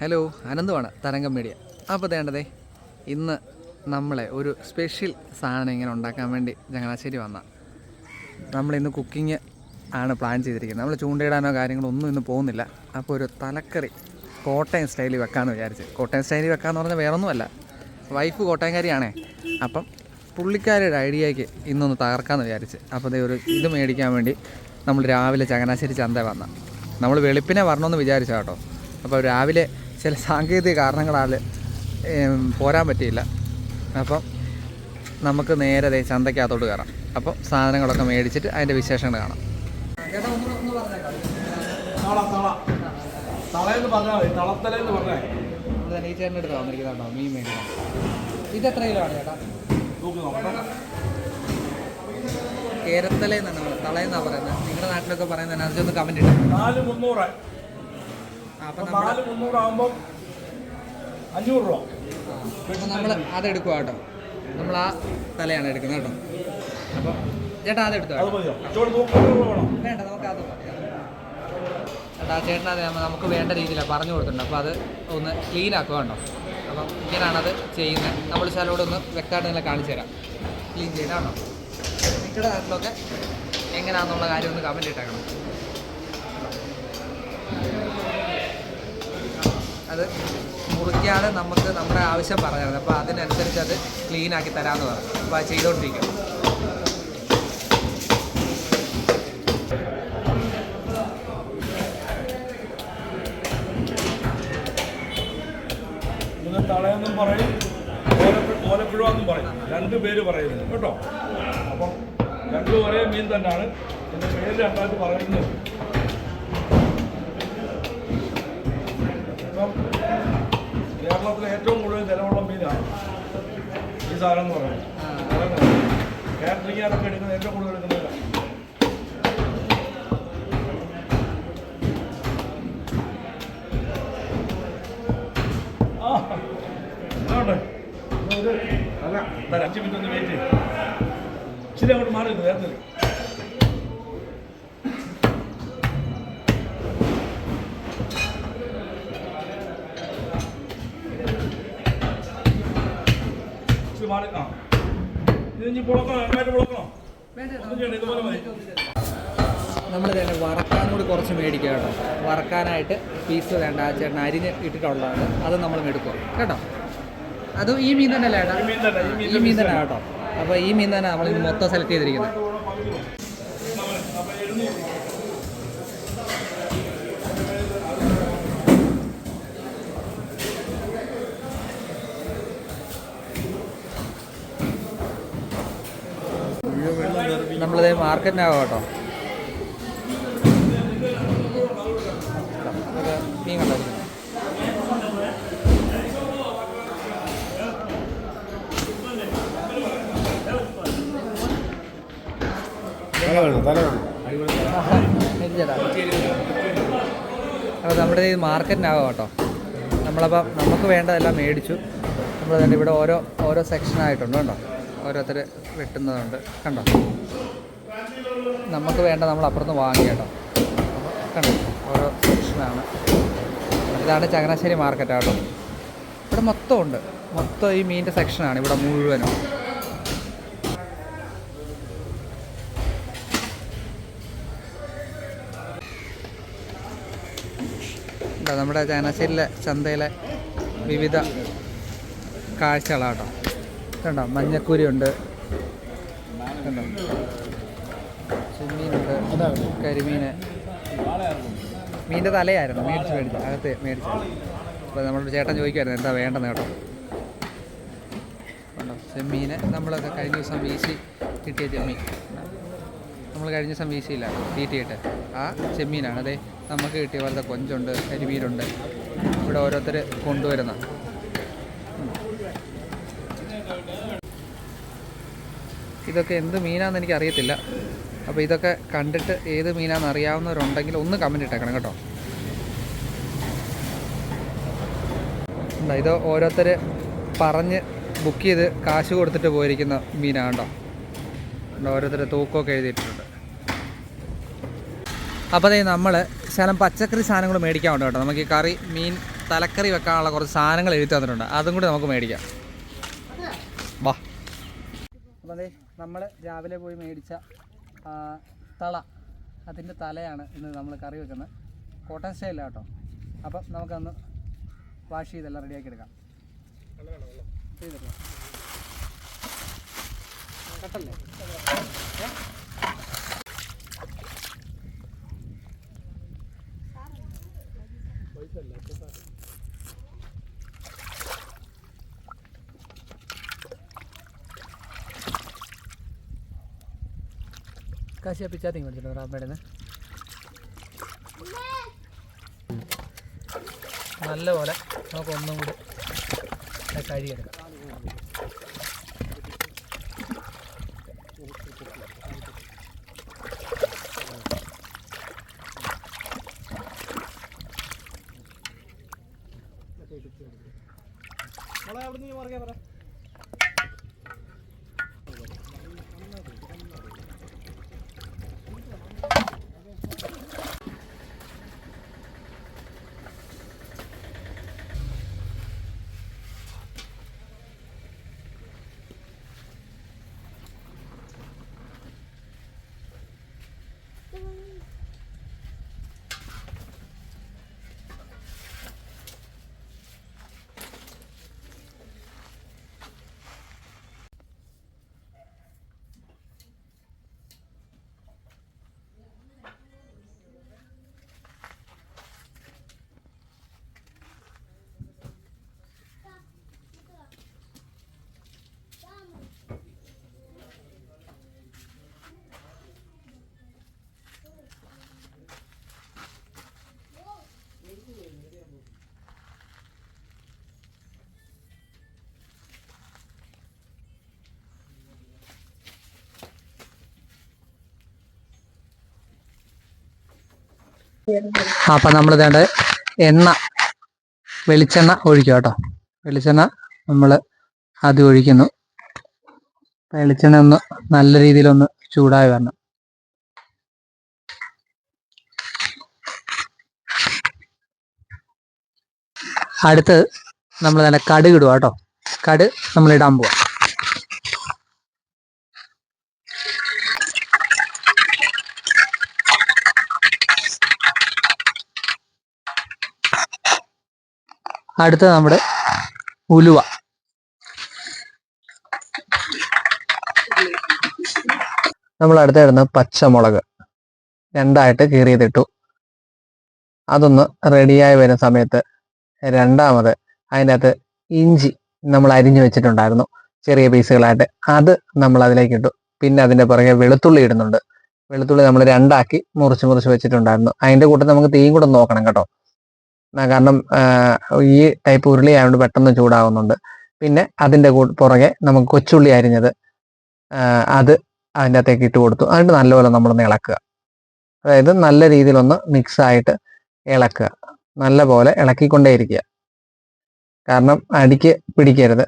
Hello അനന്തമാണ് തരംഗം media. അപ്പോൾ വേണ്ടതേ ഇന്ന് നമ്മളെ ഒരു സ്പെഷ്യൽ സാധനം ഇങ്ങനെ ഉണ്ടാക്കാൻ വേണ്ടി ചങ്ങനാശ്ശേരി വന്ന. നമ്മളിന്ന് കുക്കിങ് ആണ് പ്ലാൻ ചെയ്തിരിക്കുന്നത്. നമ്മൾ ചൂണ്ടയിടാനോ കാര്യങ്ങളോ ഒന്നും ഇന്ന് പോകുന്നില്ല. അപ്പോൾ ഒരു തലക്കറി കോട്ടയം സ്റ്റൈലിൽ വെക്കാമെന്ന് വിചാരിച്ച്. കോട്ടയം സ്റ്റൈലിൽ വെക്കാമെന്ന് പറഞ്ഞാൽ വേറൊന്നുമല്ല. വൈഫ് കോട്ടയംകാരിയാണേ. അപ്പം പുള്ളിക്കാരുടെ ഐഡിയയ്ക്ക് ഇന്നൊന്ന് തകർക്കാമെന്ന് വിചാരിച്ച്. അപ്പോൾ ഒരു ഇത് മേടിക്കാൻ വേണ്ടി നമ്മൾ രാവിലെ ചങ്ങനാശ്ശേരി ചന്ത വന്ന. നമ്മൾ വെളുപ്പിനെ വരണമെന്ന് വിചാരിച്ച കേട്ടോ. അപ്പോൾ രാവിലെ ചില സാങ്കേതിക കാരണങ്ങളാൽ പോരാൻ പറ്റിയില്ല. അപ്പം നമുക്ക് നേരെ ദേ ചന്തയ്ക്കകത്തോട്ട് കയറാം. അപ്പം സാധനങ്ങളൊക്കെ മേടിച്ചിട്ട് അതിന്റെ വിശേഷങ്ങൾ കാണാം. ഈ ചേട്ടന്റെ അടുത്ത് വന്നിരിക്കുന്നുണ്ടോ മീൻ മേടിക്കാൻ ഇത് എത്ര കിലോ ആണ് ചേട്ടാ നോക്കി നോക്കണം പറയുന്നത്. തളയെന്നാണ് പറയുന്നത് നിങ്ങളുടെ നാട്ടിലൊക്കെ പറയുന്നത് ഒന്ന് കമന്റ് ഇട്ടു നാല് മുന്നൂറ്. നാല് മുന്നൂറാകുമ്പം അഞ്ഞൂറ് രൂപ. അപ്പം നമ്മൾ അതെടുക്കുക കേട്ടോ. നമ്മൾ ആ തലയാണ് എടുക്കുന്നത് കേട്ടോ. അപ്പം ചേട്ടാ അതെടുത്തോ വേണ്ട നമുക്ക് അത് ചേട്ടാ ചേട്ടൻ അത് നമുക്ക് വേണ്ട രീതിയിലാണ് പറഞ്ഞു കൊടുത്തിട്ടുണ്ട്. അപ്പോൾ അത് ഒന്ന് ക്ലീൻ ആക്കുക കേട്ടോ. അപ്പം അത് ചെയ്യുന്നത് നമ്മൾ സ്ഥലോട് ഒന്ന് വ്യക്തമായിട്ട് നിങ്ങളെ കാണിച്ചു തരാം. ക്ലീൻ ചെയ്താണോ നിങ്ങളുടെ നാട്ടിലൊക്കെ എങ്ങനെയാണെന്നുള്ള കാര്യം ഒന്ന് കമന്റ് ഇട്ടേക്കണം. അത് മുറിക്കാതെ നമുക്ക് നമ്മുടെ ആവശ്യം പറഞ്ഞായിരുന്നു അപ്പോൾ അതിനനുസരിച്ച് അത് ക്ലീൻ ആക്കി തരാമെന്ന് പറഞ്ഞു. അപ്പോൾ അത് ചെയ്തുകൊണ്ടിരിക്കും തളയെന്നും പറയും ഓലപ്പുഴ പറയും. രണ്ട് പേര് പറയുന്നു. കേട്ടോ? അപ്പം രണ്ടും ഒരേ മീൻ തന്നെയാണ്. എന്റെ പേര് രണ്ടായിട്ട് പറയുന്നത്. ഇപ്പം കേരളത്തിലെ ഏറ്റവും കൂടുതൽ നിലവുള്ള മീനാണ് ഈ സാധനം എന്ന് പറയുന്നത്. കാറ്ററിംഗുകാരൊക്കെ എടുക്കുന്നത് ഏറ്റവും കൂടുതൽ എടുക്കുന്നത് അല്ല. അഞ്ച് മിനിറ്റ് ഒന്ന് വെയിറ്റ് ചെയ്യും. ഇച്ചിരി അങ്ങോട്ട് മാറി നിൽക്ക്, നമ്മൾ തന്നെ വറക്കാൻ കൂടി കുറച്ച് മേടിക്കുക കേട്ടോ. വറക്കാനായിട്ട് പീസ് വേണ്ട ആ ചേട്ടൻ അരിഞ്ഞ് ഇട്ടിട്ടുള്ളതാണ്. അത് നമ്മൾ എടുക്കും. കേട്ടോ? അത് ഈ മീൻ തന്നെ അല്ലേ ഈ മീൻ തന്നെ ഈ ഈ മീൻ തന്നെ. കേട്ടോ. അപ്പോൾ ഈ മീൻ തന്നെ നമ്മൾ ഇന്ന് മൊത്തം സെലക്ട് ചെയ്തിരിക്കുന്നത്. മാർക്കറ്റിനാകും കേട്ടോ. അപ്പോൾ നമ്മുടെ ഈ മാർക്കറ്റിനാകും കേട്ടോ. നമ്മളപ്പം നമുക്ക് വേണ്ടതെല്ലാം മേടിച്ചു. നമ്മൾ ഇവിടെ ഓരോ ഓരോ സെക്ഷനായിട്ടുണ്ട് കേട്ടോ ഓരോരുത്തർ വെട്ടുന്നതുണ്ട്. കണ്ടോ? നമുക്ക് വേണ്ട നമ്മൾ അപ്പുറത്ത് വാങ്ങി കേട്ടോ. ഓരോ സെക്ഷനാണ്. ഇതാണ് ചങ്ങനാശ്ശേരി മാർക്കറ്റ് കേട്ടോ. ഇവിടെ മൊത്തം ഉണ്ട്. മൊത്തം ഈ മീനിന്റെ സെക്ഷനാണ് ഇവിടെ മുഴുവനും. നമ്മുടെ ചങ്ങനാശ്ശേരിയിലെ ചന്തയിലെ വിവിധ കാഴ്ചകളാട്ടോ. കണ്ടോ? മഞ്ഞക്കുരി ഉണ്ട്. കണ്ടോ? ചെമ്മീനുണ്ട് കരിമീന് മീന്റെ തലയായിരുന്നു. മേടിച്ച് മേടിച്ച്. അകത്ത് മേടിച്ചു. അപ്പോൾ നമ്മളോട് ചേട്ടൻ ചോദിക്കുമായിരുന്നു എന്താ വേണ്ടെന്ന് കേട്ടോ? ഉണ്ടോ? ചെമ്മീൻ നമ്മളൊക്കെ കഴിഞ്ഞ ദിവസം വീശി കിട്ടിയ ചെമ്മീൻ. നമ്മൾ കഴിഞ്ഞ ദിവസം വീശിയില്ല. തീറ്റിയിട്ട്. ആ ചെമ്മീനാണ്. അതെ നമുക്ക് കിട്ടിയ പോലത്തെ കൊഞ്ചുണ്ട് കരിമീനുണ്ട്. ഇവിടെ ഓരോരുത്തർ കൊണ്ടുവരുന്ന. ഇതൊക്കെ എന്ത് മീനാണെന്ന് എനിക്ക് അറിയത്തില്ല അപ്പോൾ ഇതൊക്കെ കണ്ടിട്ട് ഏത് മീനാണെന്ന് അറിയാവുന്നവരുണ്ടെങ്കിൽ ഒന്ന് കമന്റ് ഇട്ടേക്കണം കേട്ടോ. ഇത് ഓരോരുത്തർ പറഞ്ഞ് ബുക്ക് ചെയ്ത് കാശ് കൊടുത്തിട്ട് പോയിരിക്കുന്ന മീനാണ് കേട്ടോ. ഓരോരുത്തർ തൂക്കമൊക്കെ എഴുതിയിട്ടുണ്ട്. അപ്പോൾ അതേ നമ്മൾ ശകലം പച്ചക്കറി സാധനങ്ങൾ മേടിക്കാൻ ഉണ്ട് കേട്ടോ. നമുക്ക് ഈ കറി മീൻ തലക്കറി വെക്കാനുള്ള കുറച്ച് സാധനങ്ങൾ എഴുതി തന്നിട്ടുണ്ട്. അതും കൂടി നമുക്ക് മേടിക്കാം. വാ. അപ്പോൾ അതെ നമ്മൾ രാവിലെ പോയി മേടിച്ച തള. അതിന്റെ തലയാണ് ഇന്ന് നമ്മൾ കറി വെക്കുന്നത്. കോട്ടൺ സ്റ്റൈലാണ് കേട്ടോ. അപ്പം നമുക്കൊന്ന് വാഷ് ചെയ്തെല്ലാം റെഡിയാക്കി എടുക്കാം. ചെയ്തിട്ടില്ല. കട്ടല്ലേ? ഏ? ആ പിച്ചാത്തി മേടിച്ചിട്ടോ നല്ല പോലെ നമുക്ക് ഒന്നും കൂടി കഴുകിയെടുക്കാം അപ്പം നമ്മൾ വേണ്ട എണ്ണ വെളിച്ചെണ്ണ ഒഴിക്കുക കേട്ടോ. വെളിച്ചെണ്ണ നമ്മൾ അത് ഒഴിക്കുന്നു. വെളിച്ചെണ്ണ ഒന്ന് നല്ല രീതിയിലൊന്ന് ചൂടായി വരണം. അടുത്ത് നമ്മൾ നല്ല കടുക് ഇടുക കേട്ടോ. കട് നമ്മൾ ഇടാൻ പോവാം. അടുത്ത നമ്മുടെ ഉലുവ. നമ്മൾ അടുത്ത പച്ചമുളക്. രണ്ടായിട്ട് കീറിയതിട്ടു. അതൊന്ന് റെഡിയായി വരുന്ന സമയത്ത് രണ്ടാമത് അതിനകത്ത് ഇഞ്ചി നമ്മൾ അരിഞ്ഞു വെച്ചിട്ടുണ്ടായിരുന്നു. ചെറിയ പീസുകളായിട്ട്. അത് നമ്മൾ അതിലേക്ക് ഇട്ടു പിന്നെ അതിന്റെ പുറകെ വെളുത്തുള്ളി ഇടുന്നുണ്ട്. വെളുത്തുള്ളി നമ്മൾ രണ്ടാക്കി മുറിച്ച് മുറിച്ച് വെച്ചിട്ടുണ്ടായിരുന്നു. അതിന്റെ കൂട്ടം നമുക്ക് തീയും കൂടെ നോക്കണം കേട്ടോ. കാരണം ഈ ടൈപ്പ് ഉരുളി ആയതുകൊണ്ട് പെട്ടെന്ന് ചൂടാവുന്നുണ്ട്. പിന്നെ അതിന്റെ പുറകെ നമുക്ക് കൊച്ചുള്ളി അരിഞ്ഞത് അത് അതിന്റെ അകത്തേക്ക് ഇട്ട് കൊടുത്തു. അതിന്റെ നല്ലപോലെ നമ്മളൊന്ന് ഇളക്കുക. അതായത് നല്ല രീതിയിലൊന്ന് മിക്സായിട്ട് ഇളക്കുക. നല്ല പോലെ ഇളക്കിക്കൊണ്ടേയിരിക്കുക. കാരണം അടിക്ക് പിടിക്കരുത്.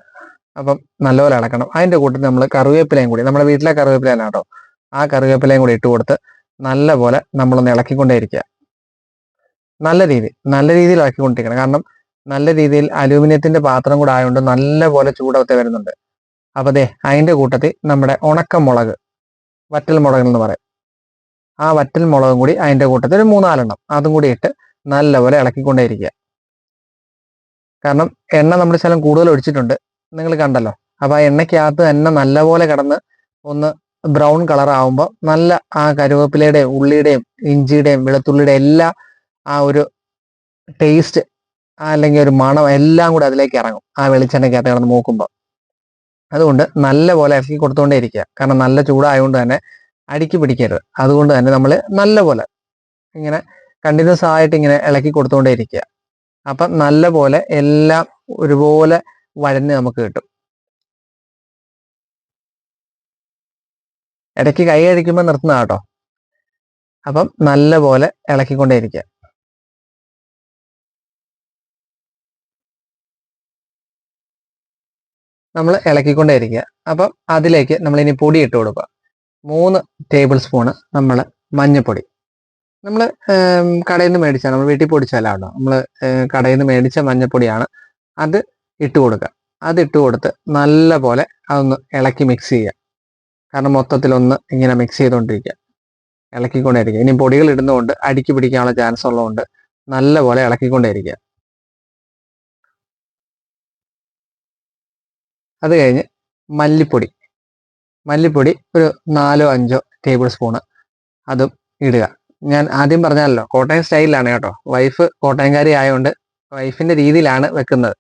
അപ്പം നല്ലപോലെ ഇളക്കണം. അതിന്റെ കൂട്ടത്തിൽ നമ്മൾ കറിവേപ്പിലയും കൂടി നമ്മുടെ വീട്ടിലെ കറിവേപ്പിലയാണ് കേട്ടോ. ആ കറിവേപ്പിലയും കൂടി ഇട്ട് കൊടുത്ത് നല്ല പോലെ നമ്മളൊന്ന് ഇളക്കിക്കൊണ്ടേയിരിക്കുക. നല്ല രീതി നല്ല രീതിയിൽ ഇളക്കിക്കൊണ്ടിരിക്കണം. കാരണം നല്ല രീതിയിൽ അലൂമിനിയത്തിന്റെ പാത്രം കൂടെ ആയതുകൊണ്ട് നല്ല പോലെ ചൂടത്തെ വരുന്നുണ്ട്. അപ്പൊ അതെ അതിന്റെ കൂട്ടത്തിൽ നമ്മുടെ ഉണക്കമുളക് വറ്റൽ മുളക് എന്ന് പറയും. ആ വറ്റൽ മുളകും കൂടി അതിന്റെ കൂട്ടത്തിൽ ഒരു മൂന്നാലെണ്ണം. അതും കൂടി ഇട്ട് നല്ലപോലെ ഇളക്കിക്കൊണ്ടേയിരിക്കുക. കാരണം എണ്ണ നമ്മൾ ശലം കൂടുതൽ ഒഴിച്ചിട്ടുണ്ട്. നിങ്ങൾ കണ്ടല്ലോ. അപ്പൊ ആ എണ്ണയ്ക്കകത്ത് എണ്ണ നല്ലപോലെ കിടന്ന് ഒന്ന് ബ്രൗൺ കളർ ആവുമ്പോൾ നല്ല ആ കരുവേപ്പിലയുടെയും ഉള്ളിയുടെയും ഇഞ്ചിയുടെയും വെളുത്തുള്ളിയുടെയും എല്ലാ ആ ഒരു ടേസ്റ്റ് അല്ലെങ്കിൽ ഒരു മണം എല്ലാം കൂടെ അതിലേക്ക് ഇറങ്ങും. ആ വെളിച്ചെണ്ണയ്ക്കകത്ത് കിടന്ന് മൂക്കുമ്പോൾ അതുകൊണ്ട് നല്ല പോലെ ഇറക്കി കൊടുത്തുകൊണ്ടേ ഇരിക്കുക. കാരണം നല്ല ചൂടായതുകൊണ്ട് തന്നെ അടുക്കി പിടിക്കരുത്. അതുകൊണ്ട് തന്നെ നമ്മൾ നല്ല പോലെ ഇങ്ങനെ കണ്ടിന്യൂസ് ആയിട്ട് ഇങ്ങനെ ഇളക്കി കൊടുത്തുകൊണ്ടേ ഇരിക്കുക. അപ്പം നല്ല പോലെ എല്ലാം ഒരുപോലെ വഴഞ്ഞ് നമുക്ക് കിട്ടും. ഇടയ്ക്ക് കൈ കഴിക്കുമ്പോൾ നിർത്തുന്ന കേട്ടോ. അപ്പം നല്ല പോലെ ഇളക്കിക്കൊണ്ടേ ഇരിക്കുക. നമ്മൾ ഇളക്കിക്കൊണ്ടേ ഇരിക്കുക അപ്പം അതിലേക്ക് നമ്മൾ ഇനി പൊടി ഇട്ട് കൊടുക്കുക. മൂന്ന് ടേബിൾ സ്പൂണ് നമ്മൾ മഞ്ഞൾപ്പൊടി. നമ്മൾ കടയിൽ നിന്ന് മേടിച്ച നമ്മൾ വീട്ടിൽ പൊടിച്ചല്ല കേട്ടോ. നമ്മൾ കടയിൽ നിന്ന് മേടിച്ച മഞ്ഞപ്പൊടിയാണ് അത് ഇട്ട് കൊടുക്കുക. അത് ഇട്ട് കൊടുത്ത് നല്ല പോലെ അതൊന്ന് ഇളക്കി മിക്സ് ചെയ്യുക. കാരണം മൊത്തത്തിലൊന്ന് ഇങ്ങനെ മിക്സ് ചെയ്തുകൊണ്ടിരിക്കുക. ഇളക്കിക്കൊണ്ടേയിരിക്കുക. ഇനി പൊടികൾ ഇടുന്നതുകൊണ്ട് അടിക്ക് പിടിക്കാനുള്ള ചാൻസ് ഉള്ളതുകൊണ്ട് നല്ല പോലെ ഇളക്കിക്കൊണ്ടേയിരിക്കുക. അത് കഴിഞ്ഞ് മല്ലിപ്പൊടി. മല്ലിപ്പൊടി ഒരു നാലോ അഞ്ചോ ടേബിൾ സ്പൂണ് അതും ഇടുക. ഞാൻ ആദ്യം പറഞ്ഞല്ലോ കോട്ടയം സ്റ്റൈലിലാണ് കേട്ടോ. വൈഫ് കോട്ടയംകാരി ആയതുകൊണ്ട് വൈഫിന്റെ രീതിയിലാണ് വെക്കുന്നത്.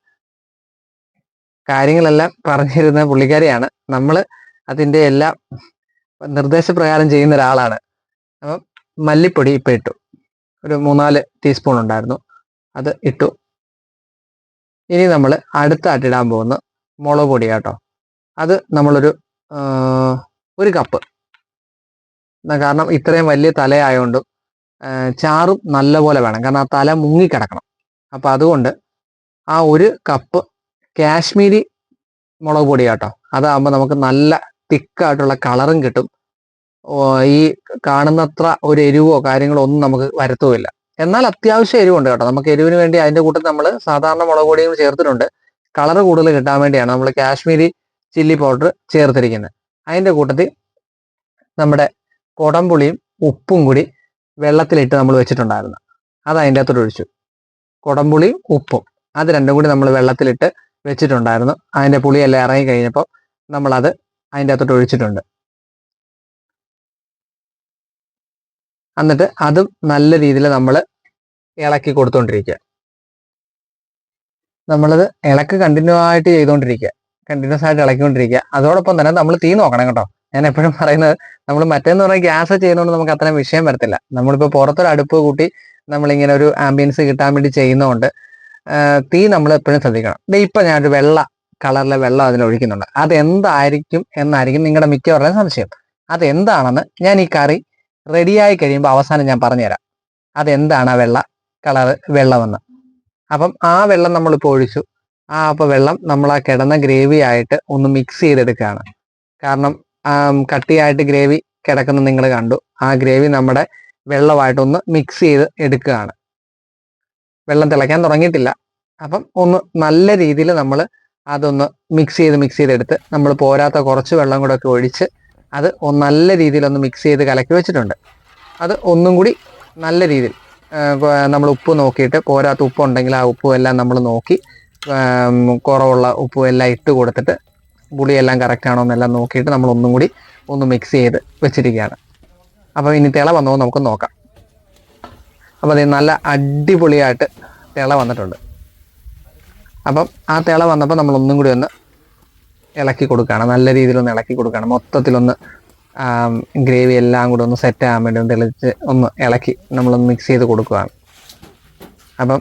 കാര്യങ്ങളെല്ലാം പറഞ്ഞിരുന്ന പുള്ളിക്കാരിയാണ്. നമ്മൾ അതിന്റെ എല്ലാം നിർദ്ദേശപ്രകാരം ചെയ്യുന്ന ഒരാളാണ്. അപ്പം മല്ലിപ്പൊടി ഇപ്പം ഇട്ടു. ഒരു മൂന്നാൽ ടീസ്പൂൺ ഉണ്ടായിരുന്നു. അത് ഇട്ടു. ഇനി നമ്മൾ അടുത്തായിട്ട് ഇടാൻ പോകുന്ന മുളക് പൊടി കേട്ടോ അത് നമ്മളൊരു ഒരു കപ്പ് കാരണം ഇത്രയും വലിയ തലയായതുകൊണ്ടും ചാറും നല്ല വേണം. കാരണം ആ തല മുങ്ങിക്കിടക്കണം അപ്പം അതുകൊണ്ട് ആ ഒരു കപ്പ് കാശ്മീരി മുളക് പൊടി കേട്ടോ അതാകുമ്പോൾ നമുക്ക് നല്ല തിക്കായിട്ടുള്ള കളറും കിട്ടും. ഈ കാണുന്നത്ര ഒരു എരിവോ കാര്യങ്ങളോ ഒന്നും നമുക്ക് വരത്തുമില്ല എന്നാൽ അത്യാവശ്യം എരിവുണ്ട് കേട്ടോ. നമുക്ക് എരിവിന് വേണ്ടി അതിന്റെ കൂട്ടത്തിൽ നമ്മൾ സാധാരണ മുളക് പൊടിയും ചേർത്തിട്ടുണ്ട്. കളർ കൂടുതൽ കിട്ടാൻ വേണ്ടിയാണ് നമ്മൾ കാശ്മീരി ചില്ലി പൗഡർ ചേർത്തിരിക്കുന്നത്. അതിന്റെ കൂട്ടത്തിൽ നമ്മുടെ കുടംപുളിയും ഉപ്പും കൂടി വെള്ളത്തിലിട്ട് നമ്മൾ വെച്ചിട്ടുണ്ടായിരുന്നു. അത് അതിന്റെ അകത്തോട്ട് ഒഴിച്ചു. കുടംപുളിയും ഉപ്പും അത് രണ്ടും കൂടി നമ്മൾ വെള്ളത്തിലിട്ട് വെച്ചിട്ടുണ്ടായിരുന്നു. അതിന്റെ പുളിയെല്ലാം ഇറങ്ങി കഴിഞ്ഞപ്പോൾ നമ്മളത് അതിന്റെ അകത്തോട്ട് ഒഴിച്ചിട്ടുണ്ട്. എന്നിട്ട് അതും നല്ല രീതിയിൽ നമ്മൾ ഇളക്കി കൊടുത്തുകൊണ്ടിരിക്കുക. നമ്മളത് ഇളക്ക് കണ്ടിന്യൂ ആയിട്ട് ചെയ്തുകൊണ്ടിരിക്കുക കണ്ടിന്യൂസ് ആയിട്ട് ഇളക്കിക്കൊണ്ടിരിക്കുക അതോടൊപ്പം തന്നെ നമ്മൾ തീ നോക്കണം കേട്ടോ. ഞാൻ എപ്പോഴും പറയുന്നത് നമ്മൾ മറ്റേന്ന് പറഞ്ഞാൽ ഗ്യാസ് ചെയ്യുന്നതുകൊണ്ട് നമുക്ക് അത്രയും വിഷയം വരത്തില്ല. നമ്മളിപ്പോൾ പുറത്തൊരു അടുപ്പ് കൂട്ടി നമ്മളിങ്ങനെ ഒരു ആംബിയൻസ് കിട്ടാൻ വേണ്ടി ചെയ്യുന്നതുകൊണ്ട് തീ നമ്മൾ എപ്പോഴും ശ്രദ്ധിക്കണം. ഇപ്പം ഞാനൊരു വെള്ള കളറിലെ വെള്ളം അതിൽ ഒഴിക്കുന്നുണ്ട്. അത് എന്തായിരിക്കും എന്നായിരിക്കും നിങ്ങളുടെ മിക്കവരുടെയും സംശയം. അത് എന്താണെന്ന് ഞാൻ ഈ കറി റെഡിയായി കഴിയുമ്പോൾ അവസാനം ഞാൻ പറഞ്ഞുതരാം. അതെന്താണ് ആ വെള്ള കളർ വെള്ളമെന്ന്. അപ്പം ആ വെള്ളം നമ്മളിപ്പോൾ ഒഴിച്ചു. ആ അപ്പോൾ വെള്ളം നമ്മൾ ആ കിടന്ന ഗ്രേവി ആയിട്ട് ഒന്ന് മിക്സ് ചെയ്തെടുക്കുകയാണ്. കാരണം കട്ടിയായിട്ട് ഗ്രേവി കിടക്കുന്ന നിങ്ങൾ കണ്ടു. ആ ഗ്രേവി നമ്മുടെ വെള്ളമായിട്ടൊന്ന് മിക്സ് ചെയ്ത് എടുക്കുകയാണ്. വെള്ളം തിളയ്ക്കാൻ തുടങ്ങിയിട്ടില്ല. അപ്പം ഒന്ന് നല്ല രീതിയിൽ നമ്മൾ അതൊന്ന് മിക്സ് ചെയ്ത് മിക്സ് ചെയ്തെടുത്ത് നമ്മൾ പോരാത്ത കുറച്ച് വെള്ളം കൂടെ ഒക്കെ ഒഴിച്ച് അത് നല്ല രീതിയിൽ ഒന്ന് മിക്സ് ചെയ്ത് കലക്കി വെച്ചിട്ടുണ്ട്. അത് ഒന്നും കൂടി നല്ല രീതിയിൽ നമ്മൾ ഉപ്പ് നോക്കിയിട്ട് പോരാത്ത ഉപ്പ് ഉണ്ടെങ്കിൽ ആ ഉപ്പും എല്ലാം നമ്മൾ നോക്കി കുറവുള്ള ഉപ്പും എല്ലാം ഇട്ട് കൊടുത്തിട്ട് പുളിയെല്ലാം കറക്റ്റ് ആണോ എന്നെല്ലാം നോക്കിയിട്ട് നമ്മൾ ഒന്നും കൂടി ഒന്ന് മിക്സ് ചെയ്ത് വെച്ചിരിക്കുകയാണ്. അപ്പോൾ ഇനി തിള വന്നോ നമുക്ക് നോക്കാം. അപ്പോൾ അത് നല്ല അടിപൊളിയായിട്ട് തിള വന്നിട്ടുണ്ട്. അപ്പം ആ തിള വന്നപ്പോൾ നമ്മൾ ഒന്നും കൂടി ഒന്ന് ഇളക്കി കൊടുക്കുകയാണ്. നല്ല രീതിയിൽ ഒന്ന് ഇളക്കി കൊടുക്കുകയാണ്. മൊത്തത്തിലൊന്ന് ഗ്രേവി എല്ലാം കൂടെ ഒന്ന് സെറ്റ് ആകാൻ വേണ്ടി ഒന്ന് തെളിച്ച് ഒന്ന് ഇളക്കി നമ്മളൊന്ന് മിക്സ് ചെയ്ത് കൊടുക്കുകയാണ്. അപ്പം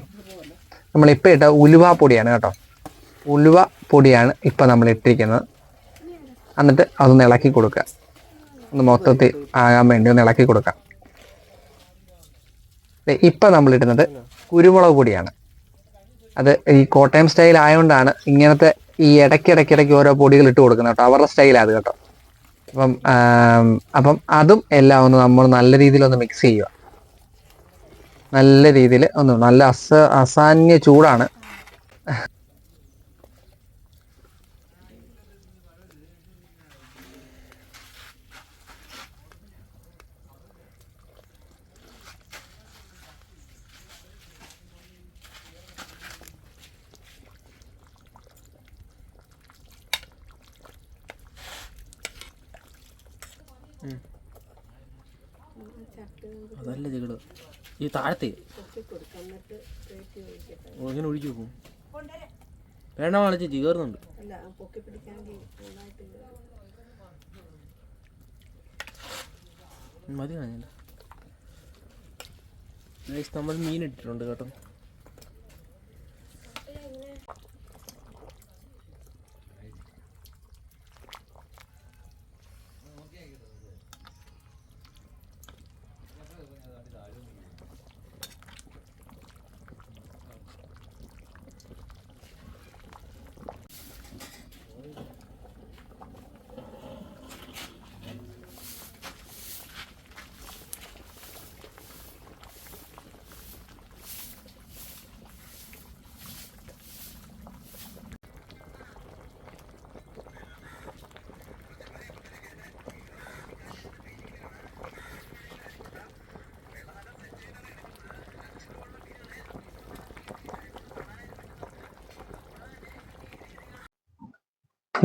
നമ്മളിപ്പോൾ ഇട്ട ഉലുവ പൊടിയാണ് കേട്ടോ. ഉലുവ പൊടിയാണ് ഇപ്പം നമ്മൾ ഇട്ടിരിക്കുന്നത്. എന്നിട്ട് അതൊന്ന് ഇളക്കി കൊടുക്കുക. ഒന്ന് മൊത്തത്തിൽ ആകാൻ വേണ്ടി ഒന്ന് ഇളക്കി കൊടുക്കാം ഇപ്പം നമ്മളിടുന്നത് കുരുമുളക് പൊടിയാണ്. അത് ഈ കോട്ടയം സ്റ്റൈൽ ആയതുകൊണ്ടാണ് ഇങ്ങനത്തെ ഈ ഇടയ്ക്കിടയ്ക്കിടയ്ക്ക് ഓരോ പൊടികൾ ഇട്ട് കൊടുക്കുന്നത് കേട്ടോ. അവരുടെ സ്റ്റൈലാണ് അത് കേട്ടോ. അപ്പം അപ്പം അതും എല്ലാം ഒന്ന് നമ്മൾ നല്ല രീതിയിൽ ഒന്ന് മിക്സ് ചെയ്യുക. നല്ല രീതിയിൽ ഒന്ന് നല്ല അസ അസാന്യ ചൂടാണ്. അതല്ല ചെകിട് ഈ താഴത്തെ. ഇങ്ങനെ ഒഴിച്ചു പോകും വേണ്ട വളച്ച് ചേർന്നുണ്ട് മതി നമ്മൾ മീൻ ഇട്ടിട്ടുണ്ട് കേട്ടോ.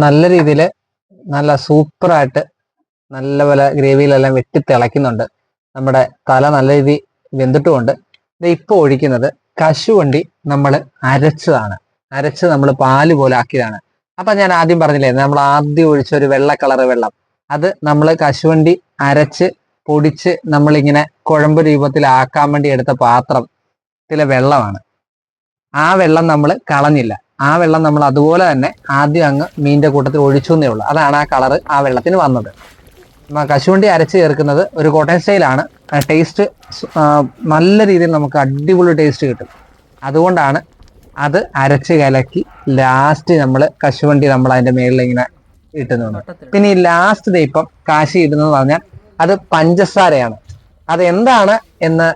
നല്ല രീതിയിൽ നല്ല സൂപ്പറായിട്ട് നല്ല പോലെ ഗ്രേവിയിലെല്ലാം വെട്ടി തിളയ്ക്കുന്നുണ്ട്. നമ്മുടെ തല നല്ല രീതി വെന്തിട്ടുമുണ്ട്. ഇത് ഇപ്പോൾ ഒഴിക്കുന്നത് കശുവണ്ടി നമ്മൾ അരച്ചതാണ്. അരച്ച് നമ്മൾ പാൽ പോലെ ആക്കിയതാണ്. അപ്പൊ ഞാൻ ആദ്യം പറഞ്ഞില്ലേ നമ്മൾ ആദ്യം ഒഴിച്ച ഒരു വെള്ള കളർ വെള്ളം. അത് നമ്മൾ കശുവണ്ടി അരച്ച് പൊടിച്ച് നമ്മളിങ്ങനെ കുഴമ്പ് രൂപത്തിലാക്കാൻ വേണ്ടി എടുത്ത പാത്രത്തിലെ വെള്ളമാണ്. ആ വെള്ളം നമ്മൾ കളഞ്ഞില്ല. ആ വെള്ളം നമ്മൾ അതുപോലെ തന്നെ ആദ്യം അങ്ങ് മീന്റെ കൂട്ടത്തിൽ ഒഴിച്ചു എന്നേ ഉള്ളൂ. അതാണ് ആ കളറ് ആ വെള്ളത്തിന് വന്നത്. കശുവണ്ടി അരച്ച് ചേർക്കുന്നത് ഒരു കോട്ടയം സ്റ്റൈലാണ് ടേസ്റ്റ് നല്ല രീതിയിൽ നമുക്ക് അടിപൊളി ടേസ്റ്റ് കിട്ടും. അതുകൊണ്ടാണ് അത് അരച്ച് കലക്കി ലാസ്റ്റ് നമ്മൾ കശുവണ്ടി നമ്മൾ അതിന്റെ മേളിൽ ഇങ്ങനെ ഇട്ടുന്നത്. പിന്നെ ഈ ലാസ്റ്റ് ദീപം കാശി ഇടുന്നത് പറഞ്ഞാൽ അത് പഞ്ചസാരയാണ്. അത് എന്താണ് എന്ന്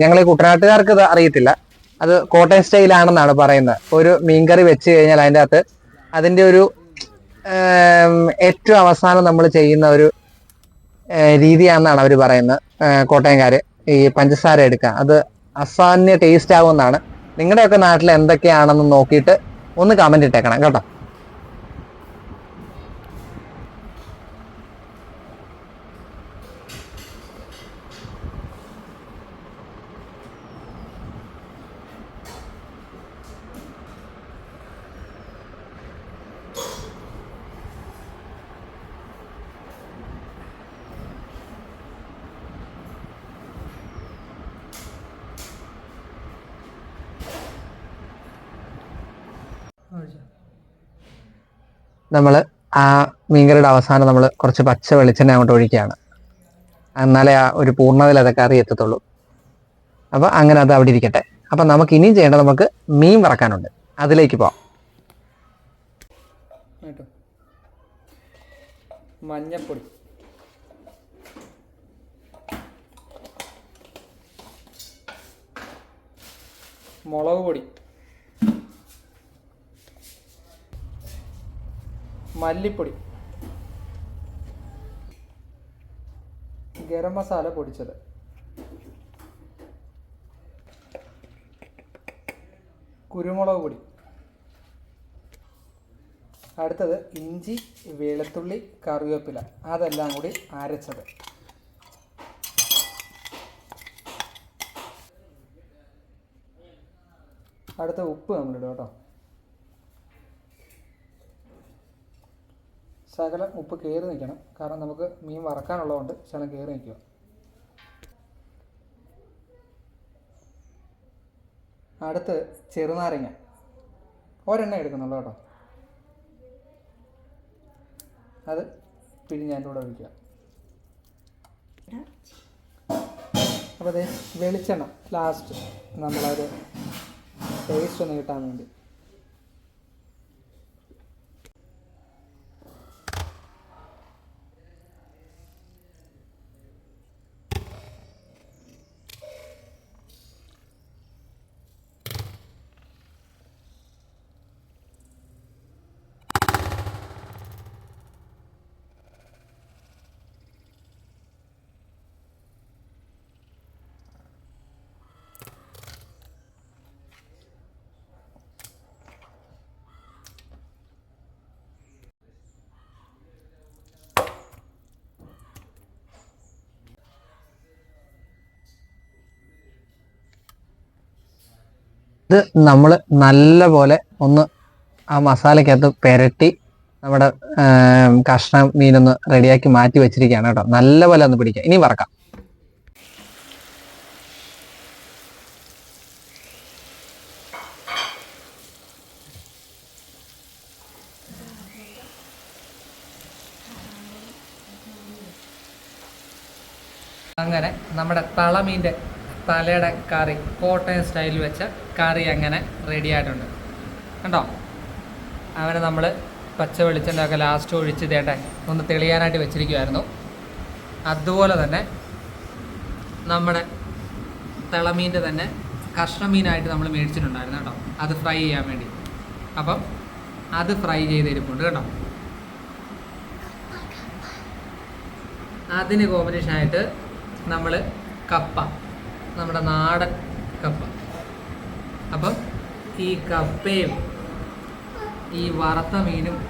ഞങ്ങളെ കുട്ടനാട്ടുകാർക്ക് അറിയത്തില്ല. അത് കോട്ടയം സ്റ്റൈലാണെന്നാണ് പറയുന്നത്. ഒരു മീൻകറി വെച്ച് കഴിഞ്ഞാൽ അതിന്റെ അകത്ത് അതിന്റെ ഒരു ഏറ്റവും അവസാനം നമ്മൾ ചെയ്യുന്ന ഒരു രീതിയാണെന്നാണ് അവർ പറയുന്നത് കോട്ടയംകാർ ഈ പഞ്ചസാര എടുക്കുക. അത് അസാന്യ ടേസ്റ്റ് ആവുമെന്നാണ്. നിങ്ങളുടെയൊക്കെ നാട്ടിൽ എന്തൊക്കെയാണെന്ന് നോക്കിയിട്ട് ഒന്ന് കമന്റ് ഇട്ടേക്കണം കേട്ടോ. നമ്മൾ ആ മീൻകറിയുടെ അവസാനം നമ്മൾ കുറച്ച് പച്ച വെളിച്ചെണ്ണ അങ്ങോട്ട് ഒഴിക്കുകയാണ്. എന്നാലേ ആ ഒരു പൂർണതയിൽ അതൊക്കെ കറി എത്തത്തുള്ളൂ. അപ്പൊ അങ്ങനെ അത് അവിടെ ഇരിക്കട്ടെ. അപ്പം നമുക്ക് ഇനിയും ചെയ്യേണ്ടത് നമുക്ക് മീൻ വറക്കാനുണ്ട്. അതിലേക്ക് പോവാം. മഞ്ഞപ്പൊടി. മുളക് പൊടി. മല്ലിപ്പൊടി. ഗരം മസാല പൊടിച്ചത്. കുരുമുളക് പൊടി. അടുത്തത് ഇഞ്ചി വെളുത്തുള്ളി കറിവേപ്പില. അതെല്ലാം കൂടി അരച്ചത്. അടുത്ത ഉപ്പ് നമ്മളിടും കേട്ടോ. ശകലം ഉപ്പ് കയറി നിൽക്കണം. കാരണം നമുക്ക് മീൻ വറക്കാനുള്ളതുകൊണ്ട് ശകലം കയറി നിൽക്കുക. അടുത്ത് ചെറുനാരങ്ങ. ഒരെണ്ണ എടുക്കുന്നുള്ളൂ കേട്ടോ. അത് പിഴിഞ്ഞ് അതിന്റെ കൂടെ ഒഴിക്കുക. അപ്പോൾ അതെ വെളിച്ചെണ്ണ ലാസ്റ്റ് നമ്മളത് ടേസ്റ്റ് ഒന്ന് കിട്ടാൻ വേണ്ടി. ഇത് നമ്മൾ നല്ല പോലെ ഒന്ന് ആ മസാലക്കകത്ത് പെരട്ടി നമ്മുടെ കഷ്ണ കഷ്ണം മീനൊന്ന് റെഡിയാക്കി മാറ്റി വെച്ചിരിക്കുകയാണ് കേട്ടോ. നല്ല പോലെ ഒന്ന് പിടിക്കാം. ഇനി വറക്കാം. അങ്ങനെ നമ്മുടെ തളമീന്റെ തലയുടെ കറി കോട്ടയം സ്റ്റൈലിൽ വെച്ച കറി അങ്ങനെ റെഡി ആയിട്ടുണ്ട്. കണ്ടോ? അവനെ നമ്മൾ പച്ച വെളിച്ചെണ്ണ ഒക്കെ ലാസ്റ്റ് ഒഴിച്ച് തേട്ടെ ഒന്ന് തെളിയാനായിട്ട് വെച്ചിരിക്കുമായിരുന്നു അതുപോലെ തന്നെ നമ്മുടെ തിളമീന്റെ തന്നെ കഷ്ണമീനായിട്ട് നമ്മൾ മേടിച്ചിട്ടുണ്ടായിരുന്നു കേട്ടോ. അത് ഫ്രൈ ചെയ്യാൻ വേണ്ടി. അപ്പം അത് ഫ്രൈ ചെയ്ത് ചെയ്തിരിപ്പുണ്ട് കേട്ടോ. അതിന് കോമ്പിനേഷനായിട്ട് നമ്മൾ കപ്പ. നമ്മുടെ നാടൻ കപ്പ. അപ്പം ഈ കപ്പയും ഈ വറുത്ത മീനും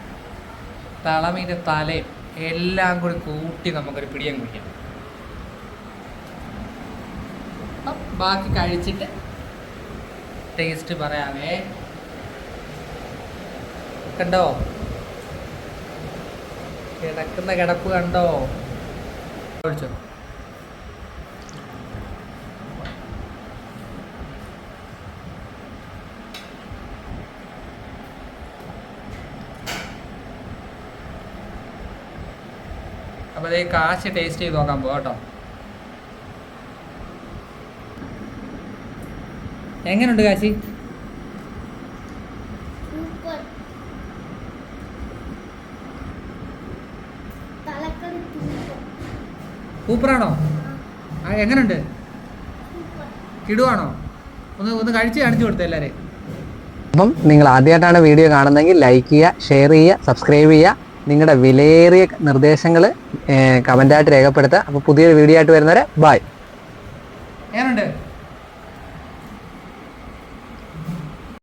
തളമീന്റെ തലയും എല്ലാം കൂടി കൂട്ടി നമുക്കൊരു പിടിയം കുടിക്കാം. ബാക്കി കഴിച്ചിട്ട് ടേസ്റ്റ് പറയാമേ. കണ്ടോ? കിടക്കുന്ന കിടപ്പ് കണ്ടോ? ഒഴിച്ചോ. അപ്പോൾ അതേ കാശ് ടേസ്റ്റ് ചെയ്ത് നോക്കാൻ പോകാം കേട്ടോ. എങ്ങനെയുണ്ട് കാശി? സൂപ്പറാണോ? ആ, എങ്ങനെയുണ്ട് സൂപ്പർ കിടുവാണോ? ഒന്ന് ഒന്ന് കഴിച്ച് കാണിച്ചു കൊടുത്തു എല്ലാവരെയും അപ്പം നിങ്ങൾ ആദ്യമായിട്ടാണ് വീഡിയോ കാണുന്നതെങ്കിൽ ലൈക്ക് ചെയ്യുക ഷെയർ ചെയ്യുക സബ്സ്ക്രൈബ് ചെയ്യുക. നിങ്ങളുടെ വിലയേറിയ നിർദ്ദേശങ്ങൾ കമന്റായിട്ട് രേഖപ്പെടുത്തുക. അപ്പോൾ പുതിയൊരു വീഡിയോ ആയിട്ട് വരുന്നവരെ എങ്ങനെയുണ്ട്